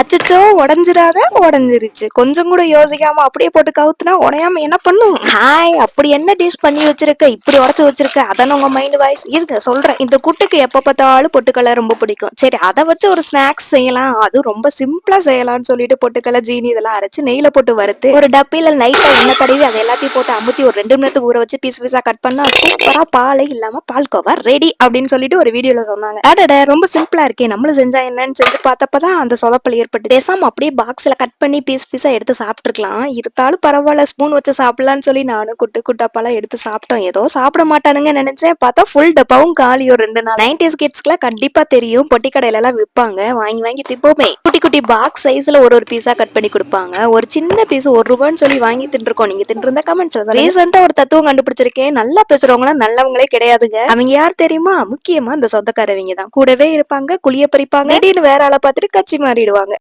அச்சச்சோ உடஞ்சிராத உடஞ்சிருச்சு. கொஞ்சம் கூட யோசிக்காம அப்படியே போட்டு கவுத்துனா உடையாம என்ன பண்ணும்? ஹாய் அப்படி என்ன டிஷ் பண்ணி வச்சிருக்க? இப்படி உடச்சு வச்சிருக்க? அதான உங்க மைண்ட் வாய்ஸ் இருக்க சொல்றேன். இந்த குட்டுக்கு எப்ப பார்த்தாலும் பொட்டுக்கலை ரொம்ப பிடிக்கும். சரி அதை வச்சு ஒரு ஸ்நாக்ஸ் செய்யலாம். அது ரொம்ப சிம்பிளா செய்யலாம்னு சொல்லிட்டு பொட்டுக்கடலை ஜீனி இதெல்லாம் அரைச்சு நெய்ல போட்டு வறுத்து ஒரு டப்பில நைட்டா எண்ணெய் தடவி அதை எல்லாத்தையும் போட்டு அமுத்தி ஒரு ரெண்டு நிமிடத்துக்கு ஊற வச்சு பீஸ் பீஸா கட் பண்ணா சூப்பரா பாலே இல்லாம பால்கோவா ரெடி அப்படின்னு சொல்லிட்டு ஒரு வீடியோல சொன்னாங்க. அடட ரொம்ப சிம்பிளா இருக்கே. நம்மளும் செஞ்சா என்னன்னு செஞ்சு பார்த்தப்பதான் அந்த சொதப்பல் ஏற்பட்டு பேசாம அப்படியே பாக்ஸ்ல கட் பண்ணி பீஸ் பீஸா எடுத்து சாப்பிட்டுருக்கலாம். இருந்தாலும் பரவாயில்ல ஸ்பூன் வச்சு சாப்பிடலாம்னு சொல்லி நானும் குட்டு குட்டாப்பெல்லாம் எடுத்து சாப்பிட்டோம். ஏதோ சாப்பிட மாட்டானுங்க நினைச்சேன். பார்த்தா ஃபுல் டப்பாவும் காலியும் ஒரு ரெண்டு நாள். நைன்டிஸ் கிட்ஸ்க்குலாம் கண்டிப்பா தெரியும். பொட்டி கடையில எல்லாம் விற்பாங்க வாங்கி வாங்கி திப்போமே குட்டி குட்டி பாக்ஸ் சைஸ்ல ஒரு ஒரு பீஸா கட் பண்ணி கொடுப்பாங்க. ஒரு சின்ன பீஸ் ஒரு ரூபான்னு சொல்லி வாங்கி தின்றுருக்கோம். நீங்க தின்றுருந்தா கமெண்ட்ஸ் ரீசெண்டா ஒரு தத்துவம் கண்டுபிடிச்சிருக்கேன். நல்லா பேசுறவங்க நல்லவங்களே கிடையாதுங்க. அவங்க யார் தெரியுமா? முக்கியமா இந்த சொந்தக்காரவங்க தான். கூடவே இருப்பாங்க குளிய பறிப்பாங்க. திடீர்னு வேற ஆளை பார்த்துட்டு கட்சி மாறிடுவாங்க.